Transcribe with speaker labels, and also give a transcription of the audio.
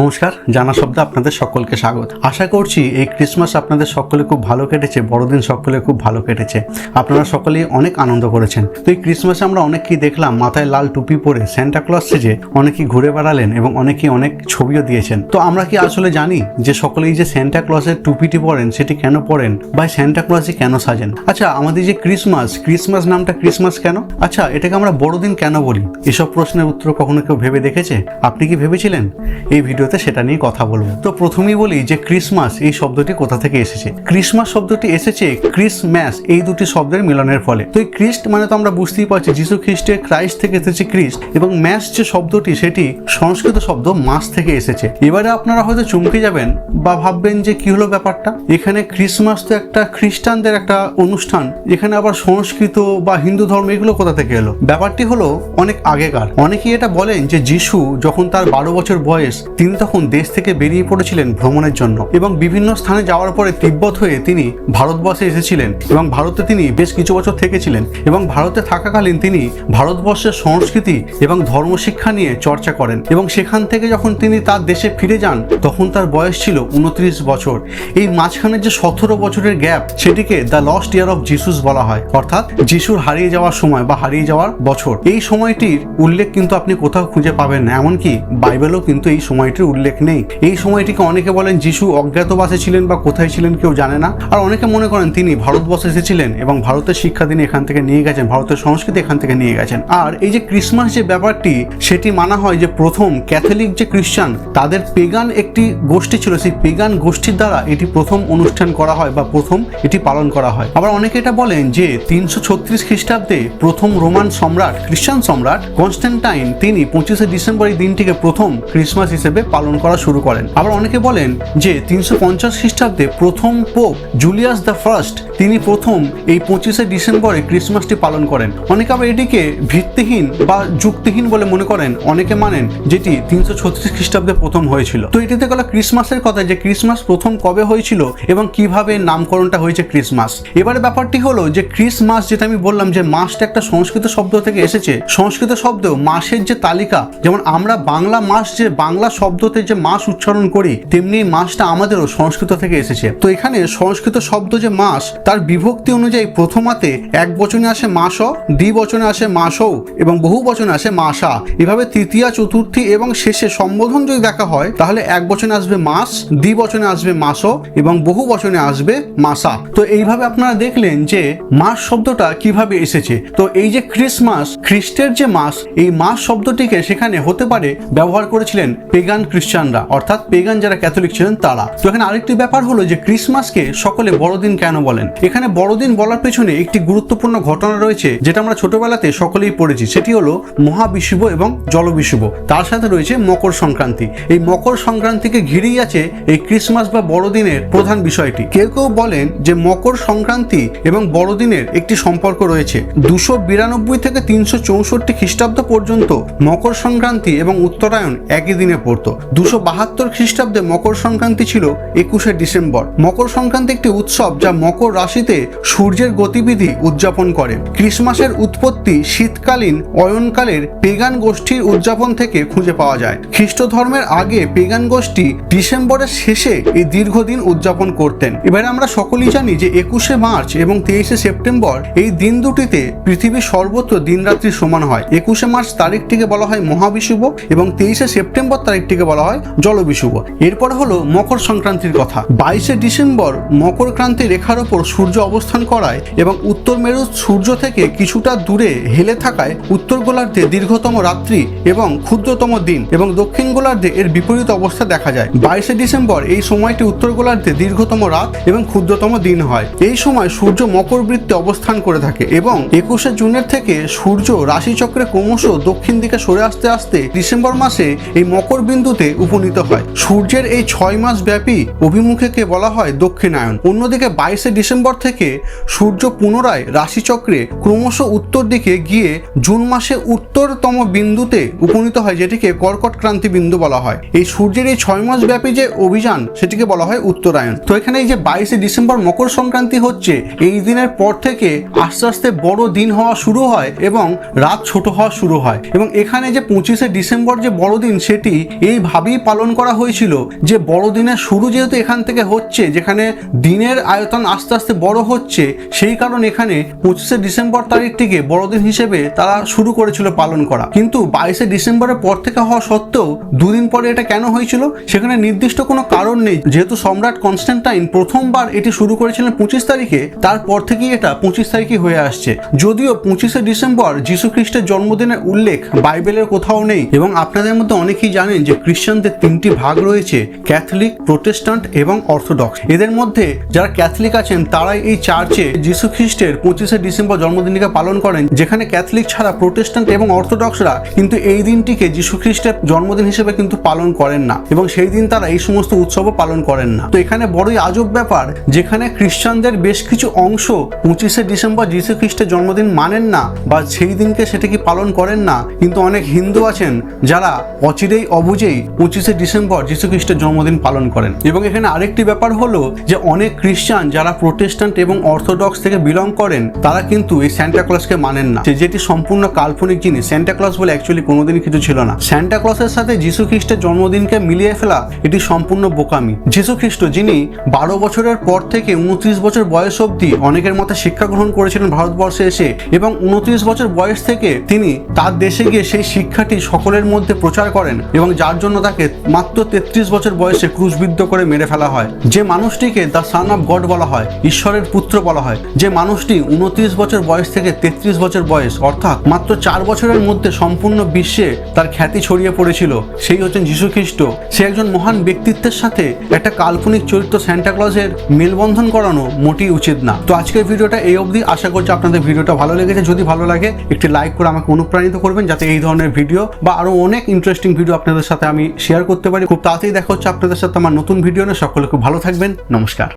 Speaker 1: নমস্কার, জানা শব্দে আপনাদের সকলকে স্বাগত। আশা করছি এই ক্রিসমাস আপনাদের সকলে খুব ভালো কেটেছে, বড়দিন সকলে খুব ভালো কেটেছে। আপনারা সকলেই অনেক আনন্দ করেছেন। তো এই ক্রিসমাসে আমরা অনেককেই দেখলাম, মাথায় লাল টুপি পরে স্যান্টা ক্লজ সেজে অনেকেই ঘুরে বেড়ালেন এবং অনেকেই অনেক ছবিও দিয়েছেন। তো আমরা কি আসলে জানি যে সকলেই যে স্যান্টা ক্লজের টুপিটি পরেন, সেটি কেন পরেন বা স্যান্টা ক্লজই কেন সাজেন? আচ্ছা আমাদের যে ক্রিসমাস ক্রিসমাস নামটা ক্রিসমাস কেন? আচ্ছা এটাকে আমরা বড়দিন কেন বলি? এসব প্রশ্নের উত্তর কখনো কেউ ভেবে দেখেছে? আপনি কি ভেবেছিলেন? এই ভিডিওতে সেটা নিয়ে কথা বলব। তো প্রথমেই বলি যে ক্রিসমাস এই শব্দটি কোথা থেকে এসেছে? ক্রিসমাস শব্দটি এসেছে ক্রিসম্যাস, এই দুটি শব্দের মিলনের ফলে। তো এই খ্রিস্ট মানে তো আমরা বুঝতেই পারছি, যিশু খ্রিস্টের ক্রাইস্ট থেকে এসেছে খ্রিস্ট এবং ম্যাস যে শব্দটি, সেটি সংস্কৃত শব্দ মাস থেকে এসেছে। এবারে আপনারা হয়তো চমকে যাবেন বা ভাববেন যে কি হলো ব্যাপারটা? এখানে ক্রিসমাস তো একটা খ্রিস্টানদের একটা অনুষ্ঠান, এখানে আবার সংস্কৃত বা হিন্দু ধর্ম এগুলো কোথা থেকে এলো? ব্যাপারটি হলো অনেক আগেকার। অনেকেই এটা বলেন যে যিশু যখন তার বারো বছর বয়স, তিনি তখন দেশ থেকে বেরিয়ে পড়েছিলেন ভ্রমণের জন্য এবং বিভিন্ন স্থানে যাওয়ার পরে তিব্বত হয়ে তিনি ভারতবর্ষে এসেছিলেন এবং ভারতে তিনি বেশ কিছু বছর থেকেছিলেন এবং ভারতে থাকাকালীন তিনি ভারতবর্ষের সংস্কৃতি এবং ধর্মশিক্ষা নিয়ে চর্চা করেন এবং সেখান থেকে যখন তিনি তার দেশে ফিরে যান, তখন তার বয়স ছিল উনত্রিশ বছর। এই মাঝখানে যে সতেরো বছরের গ্যাপ, সেটিকে the lost year of Jesus বলা হয়। অর্থাৎ যিশুর হারিয়ে যাওয়ার সময় বা হারিয়ে যাওয়ার বছর। এই সময়টির উল্লেখ কিন্তু আপনি কোথাও খুঁজে পাবেন না, এমনকি বাইবেলও কিন্তু এই সময়টির উল্লেখ নেই। এই সময়টিকে অনেকে বলেন যিশু অজ্ঞাতবাসে ছিলেন বা কোথায় ছিলেন কেউ জানে না। আর অনেকে মনে করেন তিনি ভারতবর্ষে এসেছিলেন এবং ভারতের শিক্ষা তিনি এখান থেকে নিয়ে গেছেন, ভারতের সংস্কৃতি এখান থেকে নিয়ে গেছেন। আর এই যে ক্রিসমাস যে ব্যাপারটি, সেটি মানা হয় যে প্রথম ক্যাথলিক যে খ্রিস্টান, তাদের পেগান একটি গোষ্ঠী ছিল। সেই পেগান গোষ্ঠীর দ্বারা এটি প্রথম অনুষ্ঠান করা হয় বা প্রথম এটি পালন করা হয়। আবার অনেকে এটা বলেন যে তিনশো ছত্রিশ খ্রিস্টাব্দে প্রথম রোমান সম্রাট, খ্রিস্টান সম্রাট কনস্ট্যান্টাইন তিনি পঁচিশে ডিসেম্বর এই দিনটিকে প্রথম ক্রিসমাস হিসেবে পালন করা শুরু করেন। আবার অনেকে বলেন যে তিনশো পঞ্চাশ খ্রিস্টাব্দে প্রথম পোপ জুলিয়াস দ্য ফার্স্ট, তিনি প্রথম এই পঁচিশে ডিসেম্বরে ক্রিসমাসটি পালন করেন। অনেকে আবার এটিকে ভিত্তিহীন বা যুক্তিহীন বলে মনে করেন। অনেকে মানেন যেটি তিনশো ছত্রিশ খ্রিস্টাব্দে প্রথম হয়েছিল। তো এটিতে গেল ক্রিসমাসের কথা যে ক্রিসমাস প্রথম কবে হয়েছিল এবং কীভাবে নামকরণটা হয়েছে ক্রিসমাস। এবারে ব্যাপারটি হলো যে ক্রিসমাস যেটা আমি বললাম যে মাসটা একটা সংস্কৃত শব্দ থেকে এসেছে। সংস্কৃত শব্দ মাসের যে তালিকা, যেমন আমরা বাংলা মাস যে বাংলা শব্দতে যে মাস উচ্চারণ করি, তেমনি মাসটা আমাদেরও সংস্কৃত থেকে এসেছে। তো এখানে সংস্কৃত শব্দ যে মাস, তার বিভক্তি অনুযায়ী প্রথমাতে এক বচনে আসে মাস দ্বিবচনে আসে মাসও এবং বহু বচনে আসে মাসা। এভাবে তৃতীয়া, চতুর্থী এবং শেষে সম্বোধন যদি দেখা হয়, তাহলে এক বচনে আসবে মাস দ্বিবচনে আসবে মাসও এবং বহু বচনে আসবে মাসা। তো এইভাবে আপনারা দেখলেন যে মাস শব্দটা কীভাবে এসেছে। তো এই যে ক্রিসমাস খ্রিস্টের যে মাস, এই মাস শব্দটিকে সেখানে হতে পারে ব্যবহার করেছিলেন পেগান খ্রিস্টানরা, অর্থাৎ পেগান যারা ক্যাথলিক ছিলেন তারা। তো এখানে আরেকটি ব্যাপার হলো যে ক্রিসমাসকে সকলে বড়দিন কেন বলেন? এখানে বড়দিন বলার পেছনে একটি গুরুত্বপূর্ণ ঘটনা রয়েছে, যেটা আমরা ছোটবেলাতে সকলেই পড়েছি। সেটি হলো মহাবিষুব এবং জলবিষুব তার সাথে রয়েছে মকর সংক্রান্তি। এই মকর সংক্রান্তিকে ঘিরেই আছে এই ক্রিসমাস বা বড়দিনের প্রধান বিষয়টি। কেউ কেউ বলেন যে মকর সংক্রান্তি এবং বড়দিনের একটি সম্পর্ক রয়েছে। দুশো বিরানব্বই থেকে তিনশো চৌষট্টি খ্রিস্টাব্দ পর্যন্ত মকর সংক্রান্তি এবং উত্তরায়ণ একই দিনে পড়তো। দুশো বাহাত্তর খ্রিস্টাব্দে মকর সংক্রান্তি ছিল একুশে ডিসেম্বর। মকর সংক্রান্তি একটি উৎসব যা মকর রাশিতে সূর্যের গতিবিধি উদযাপন করে। ক্রিসমাসের উৎপত্তি শীতকালীন অয়নকালের পেগান গোষ্ঠীর উদযাপন থেকে খুঁজে পাওয়া যায়। খ্রিস্ট ধর্মের আগে পেগান গোষ্ঠী ডিসেম্বরের শেষে এই দীর্ঘদিন উদযাপন করতেন। এবারে আমরা সকলেই জানি যে একুশে মার্চ এবং তেইশে সেপ্টেম্বর এই দিন দুটিতে পৃথিবীর সর্বত্র দিনরাত্রি সমান হয়। একুশে মার্চ তারিখটিকে বলা হয় মহাবিষুব এবং তেইশে সেপ্টেম্বর তারিখটিকে বলা হয় জলবিষুব। এরপর হলো মকর সংক্রান্তির কথা। বাইশে ডিসেম্বর মকর ক্রান্তি রেখার ওপর সূর্য অবস্থান করায় এবং উত্তর মেরু সূর্য থেকে কিছুটা দূরে হেলে থাকায় উত্তর গোলার্ধে দীর্ঘতম রাত্রি এবং ক্ষুদ্রতম দিন এবং দক্ষিণ গোলার্ধে এর বিপরীত অবস্থা দেখা যায়। বাইশে ডিসেম্বর এই সময়টি উত্তর গোলার্ধে দীর্ঘতম রাত এবং ক্ষুদ্রতম দিন হয়। এই সময় সূর্য মকর বৃত্তে অবস্থান করে থাকে এবং একুশে জুনের থেকে সূর্য রাশিচক্রে ক্রমশ দক্ষিণ দিকে সরে আসতে আসতে ডিসেম্বর মাসে এই মকর বিন্দুতে উপনীত হয়। সূর্যের এই ছয় মাস ব্যাপী অভিমুখেকে বলা হয় দক্ষিণায়ন। অন্যদিকে বাইশে ডিসেম্বর থেকে সূর্য পুনরায় রাশিচক্রে ক্রমশ উত্তর দিকে গিয়ে জুন মাসে উত্তরতম বিন্দুতে উপনীত হয়, যেটিকে কর্কট ক্রান্তি বিন্দু বলা হয়। এই সূর্যের এই ছয় মাস ব্যাপী যে অভিযান, সেটিকে বলা হয় উত্তরায়ণ। তো এখানে এই যে বাইশে ডিসেম্বর মকর সংক্রান্তি হচ্ছে, এই দিনের পর থেকে আস্তে আস্তে বড় দিন হওয়া শুরু হয় এবং রাত ছোট হওয়া শুরু হয়। এবং এখানে যে পঁচিশে ডিসেম্বর যে বড়দিন, সেটি এই এইভাবেই পালন করা হয়েছিল যে বড়দিনের শুরু যেহেতু এখান থেকে হচ্ছে, যেখানে দিনের আয়তন আস্তে আস্তে বড় হচ্ছে, সেই কারণে এখানে পঁচিশে ডিসেম্বর তারিখটিকে বড়দিন হিসেবে তারা শুরু করেছিল পালন করা। কিন্তু বাইশে ডিসেম্বরের পর থেকে হওয়া সত্ত্বেও দুদিন পরে এটা কেন হয়েছিল, সেখানে নির্দিষ্ট কোনো কারণ নেই। যেহেতু সম্রাট কনস্ট্যান্টাইন প্রথমবার এটি শুরু করেছিলেন পঁচিশ তারিখে, তারপর থেকেই এটা পঁচিশ তারিখে হয়ে আসছে। যদিও পঁচিশে ডিসেম্বর যীশু খ্রিস্টের জন্মদিনের উল্লেখ বাইবেলের কোথাও নেই, এবং আপনাদের মধ্যে অনেকেই জানেন যে খ্রিস্টানদের তিনটি ভাগ রয়েছে, ক্যাথলিক, প্রোটেস্ট্যান্ট এবং অর্থোডক্স। এদের মধ্যে যারা ক্যাথলিক আছেন, তারাই এই চার্চে যীশু খ্রিস্টের পঁচিশে ডিসেম্বর জন্মদিনটিকে পালন করেন, যেখানে ক্যাথলিক ছাড়া প্রোটেস্টান্ট এবং অর্থোডক্সরা কিন্তু এই দিনটিকে যীশু খ্রিস্টের জন্মদিন হিসেবে কিন্তু পালন করেন না এবং সেই দিন তারা এই সমস্ত উৎসবও পালন করেন না। তো এখানে বড়ই আজব ব্যাপার, যেখানে খ্রিস্টানদের বেশ কিছু অংশ পঁচিশে ডিসেম্বর যীশু খ্রিস্টের জন্মদিন মানেন না বা সেই দিনকে সেটাকে পালন করেন না, কিন্তু অনেক হিন্দু আছেন যারা অচিরেই অবুঝেই পঁচিশে ডিসেম্বর যীশু খ্রিস্টের জন্মদিন পালন করেন। এবং এখানে আরেকটি ব্যাপার হলো যে অনেক খ্রিস্টান যারা প্রোটেস্ট্যান্ট এবং অর্থোডক্স থেকে বিলং করেন, তারা কিন্তু এই স্যান্টা ক্লসকে মানেন না। যেটি সম্পূর্ণ কাল্পনিক জিনিস স্যান্টা ক্লস বলে অ্যাকচুয়ালি কোনোদিনই কিছু ছিল না। স্যান্টা ক্লসের সাথে যীশু খ্রিস্টের জন্মদিনকে মিলিয়ে ফেলা এটি সম্পূর্ণ বোকামি। যীশু খ্রিস্ট যিনি বারো বছরের পর থেকে উনত্রিশ বছর বয়স অবধি অনেকের মতে শিক্ষা গ্রহণ করেছিলেন ভারতবর্ষে এসে এবং উনত্রিশ বছর বয়স থেকে তিনি তার দেশে গিয়ে সেই শিক্ষাটি সকলের মধ্যে প্রচার করেন এবং যার জন্য তাকে মাত্র তেত্রিশ বছর বয়সে ক্রুশবিদ্ধ করে মেরে ফেলা হয়। যে মানুষটিকে দ্য সান অফ গড বলা হয়, ঈশ্বরের পুত্র বলা হয়, যে মানুষটি উনত্রিশ বছর বয়স থেকে তেত্রিশ বছর বয়স, অর্থাৎ মাত্র চার বছরের মধ্যে সম্পূর্ণ বিশ্বে তার খ্যাতি ছড়িয়ে পড়েছিল, সেই হচ্ছেন যীশু খ্রিস্ট সে একজন মহান ব্যক্তিত্বের সাথে একটা কাল্পনিক চরিত্র স্যান্টা ক্লজের মেলবন্ধন করানো মোটেই উচিত না। তো আজকের ভিডিওটা এই অবধি। আশা করছি আপনাদের ভিডিওটা ভালো লেগেছে। যদি ভালো লাগে, একটি লাইক করে আমাকে অনুপ্রাণিত করবেন, যাতে এই ধরনের ভিডিও বা আরও অনেক ইন্টারেস্টিং ভিডিও আপনাদের সাথে আমি শেয়ার করতে পারি। খুব তাড়াতাড়ি দেখা হচ্ছে আপনাদের সাথে আমার নতুন ভিডিও নিয়ে। সকলে খুব ভালো থাকবেন। নমস্কার।